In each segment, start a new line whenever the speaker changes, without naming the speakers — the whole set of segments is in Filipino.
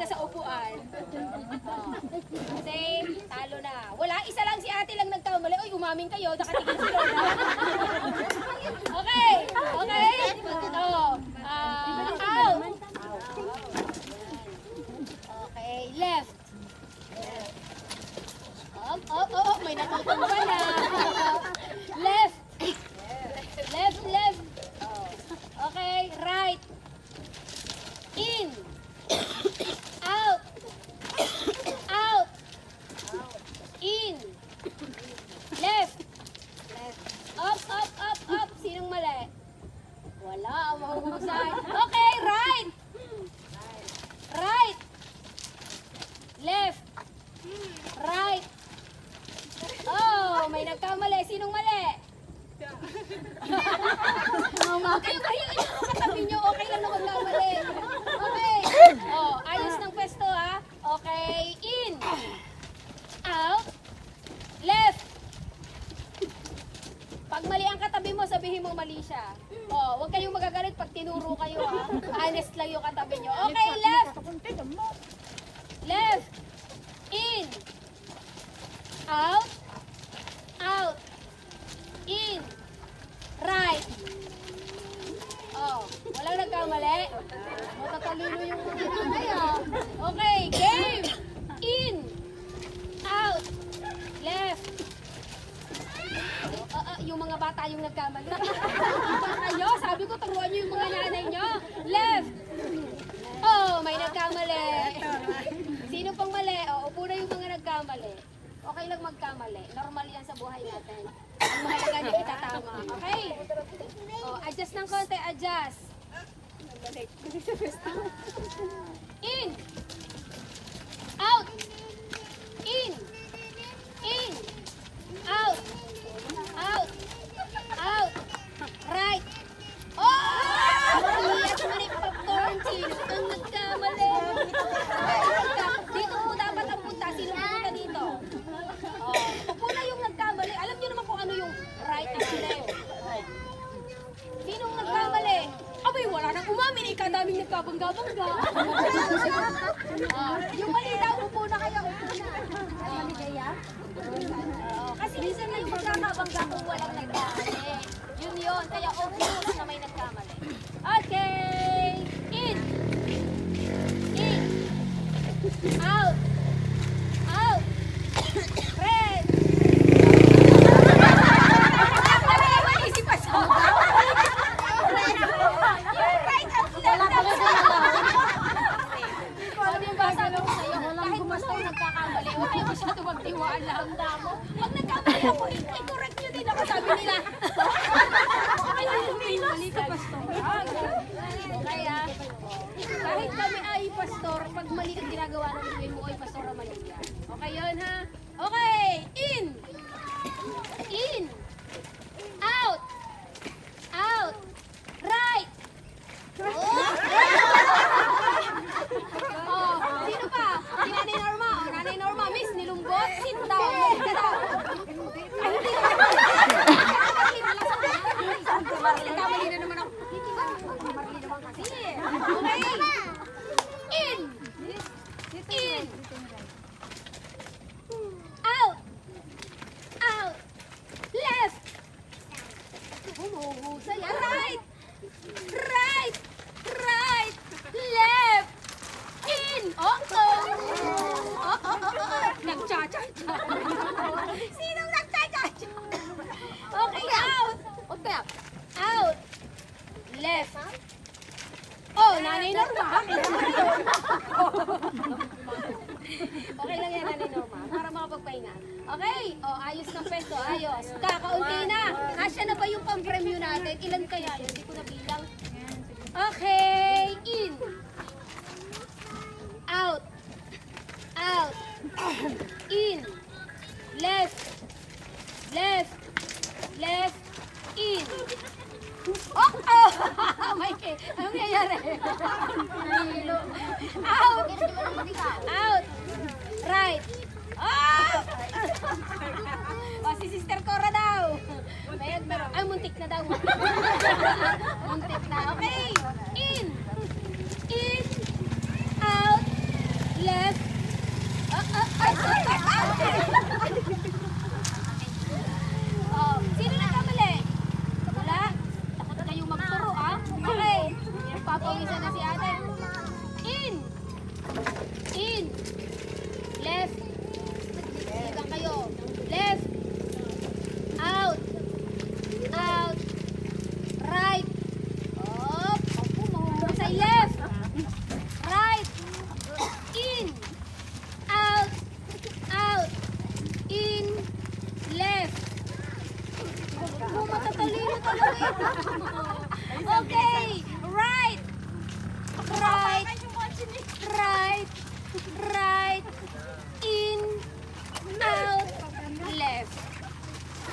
Na sa upuan. Oh. Kasi, talo na. Wala, isa lang si ate lang nagkamali. Uy, umamin kayo. Nakatigil si Lola. okay. Okay. Oh. Ah, out. Okay, left. Up, up, up. May natutumba na. left. Left, left. Okay, right. In. Out. Out. In. Left. Up, up, up, up. Sinong mali? Wala, mahuhusay. Okay, right. Right. Left. Right. Oh, may nagkamali. Sinong mali? Okay, kayo kayo katabi nyo. Okay lang na magkamali. Okay. Oh, ayos ng pwesto ha. Okay, in. Out. Left. Pag mali ang katabi mo, sabihin mo mali siya. Oh, huwag kayong magagalit pag tinuro kayo ha. Honest lang yung katabi nyo. Okay, left. Left. In. Out. Out. In. Right. Oh, walang nagkamali. Matatalino yung mga ah. Okay, game. In. Out. Left. Oh, ah, ah, yung nagkamali. Kayo, sabi ko turuan niyo yung mga nanay niyo. Left. Oh, may nagkamali. Sino pang mali? Oh, upo na yung mga nagkamali. Okay lang magkamali. Normal yan sa buhay natin. Ang mahalaga niyo itatama. Okay? Oh, adjust ng konti, adjust. In. Out. In. In. Out. Out. Nagkamali? Dito po dapat ang punta. Sino ang punta dito? Oh, upo na yung nagkamali. Alam niyo naman kung ano yung right at left. Sinong nagkamali? Abay, wala nang umamin. Ikaw daming nagkabangga-bangga. Ah, yung mali daw, upo na kayo. Upo na. Ay, mali kaya? Oo, kasi minsan na yung magkakabangga kung walang nagkamali. Yun yun. Kaya obvious na may nagkamali. Okay. In. In. Out. Out. Red. Isip pa sa Yung right at left na Sabi yung basa ko sa'yo, kahit basta yung nagkakamali, huwag kayo masyado magtiwala ang damo. Pag nagkamali ako, i-correct nyo din ako, sabi nila. Ay, mali ka, pastor. Kaya, kahit kami ay pastor, pag mali ang ginagawa ng buhay mo, ay pastor mali yan. Okay yun, ha? Okay! In! Out! Out! Right! Oh, sino pa? Si Nanay Norma. Oh, Nanay Norma, miss, nilumbot. Sit down. Sit down. Ay, hindi naman. Nagkamali na naman ako. Hindi ba? Marli naman kasi. Okay. In. In. Out. Out. Left. Humuhusay. Right. Right. Right. Left. In. Oh, oh. Oh, oh, oh, oh. Nagcha-cha-cha. Sinong nagcha-cha-cha? Okay, out. Huwag kaya. Out. Left. Oh, nanay Norma. Okay lang yan, nanay Norma. Para makapagpahinga. Okay. Oh, ayos ng pesto. Ayos. Kakaunti na. Kasya na ba yung pang-premyo natin? Ilan kaya yun? Hindi ko nabilang. Okay. In. Out. Out. In. Left. Left. Left. In. Oh! Oh! Ke. Anong nangyayari? Out. Out. Right. Oh! oh, si Sister Cora daw. Ay, muntik na daw. muntik na. Okay. Okay, right. Right. Right. Right. In. Out. Left.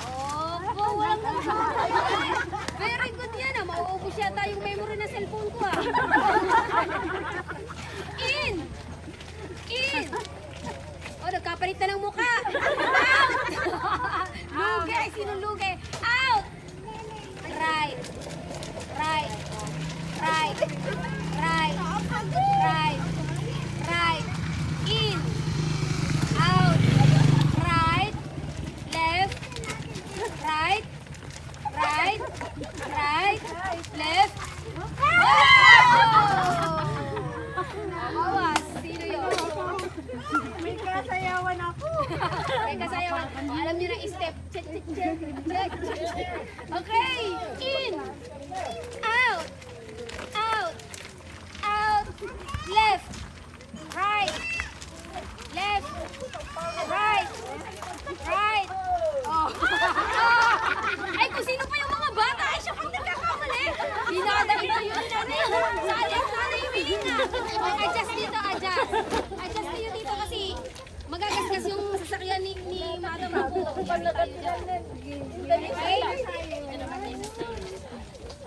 Opo, walang Very good yan ah. Mauubos yata yung memory ng cellphone ko ah. In. In. Oh, nagkapalit na ng mukha. Out. Luge. Sino luge? Out. Right. Right. Right. Right. Right. Right. In. Out. Right. Left. Right. Right. Right. Left. Oh! Awas. Sino yun?
May kasayawan ako.
May kasayawan. O, alam niyo na step. Check, check, check. Check. Okay. In. Out. Out. Out. Left. Right. Left. Right. Right. Oh. Ay, kung sino pa yung mga bata, ay siya pang nagkakamali. Dinadali ko yun. Sayang sana yung hiling na. Oh, adjust dito, adjust. Adjust kayo dito kasi magagasgas yung sasakyan ni, ni Madam Abu. Okay?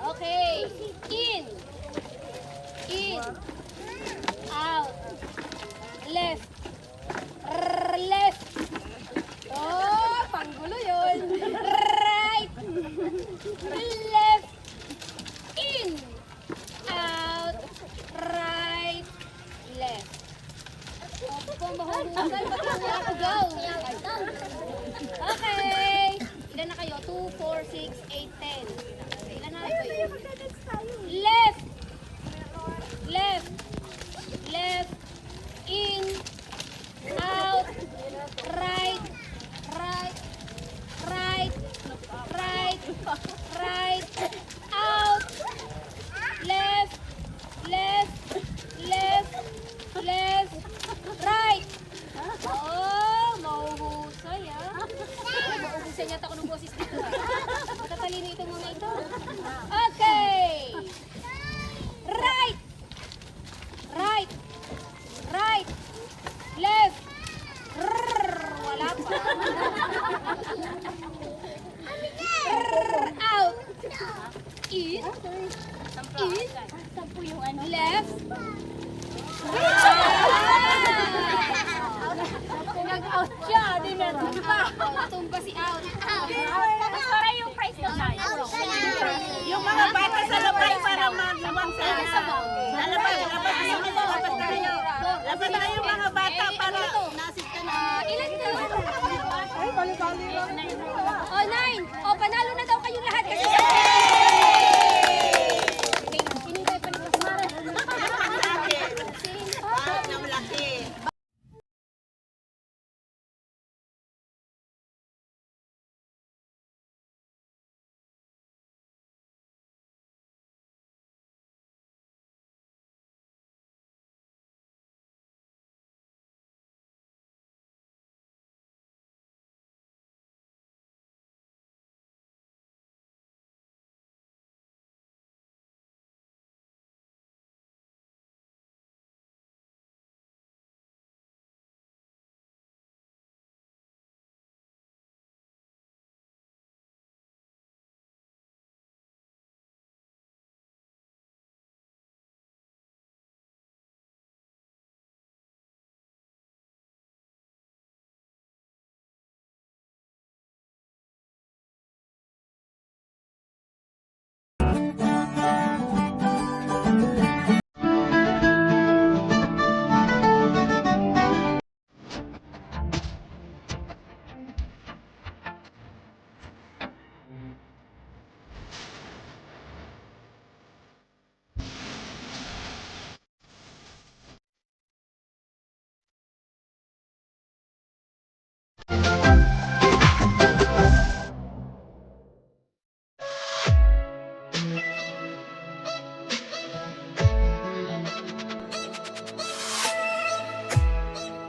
Okay. In. In. Out. Left. R left. Oh, panggulo yun. Right. Left. In. Out. Right. Left. Opo, mahuhugal. Pagkakuha ko, go. Okay. Ilan na kayo? 2, 4, 6, 8, 10. Ilan na kayo? Left. Left. Left.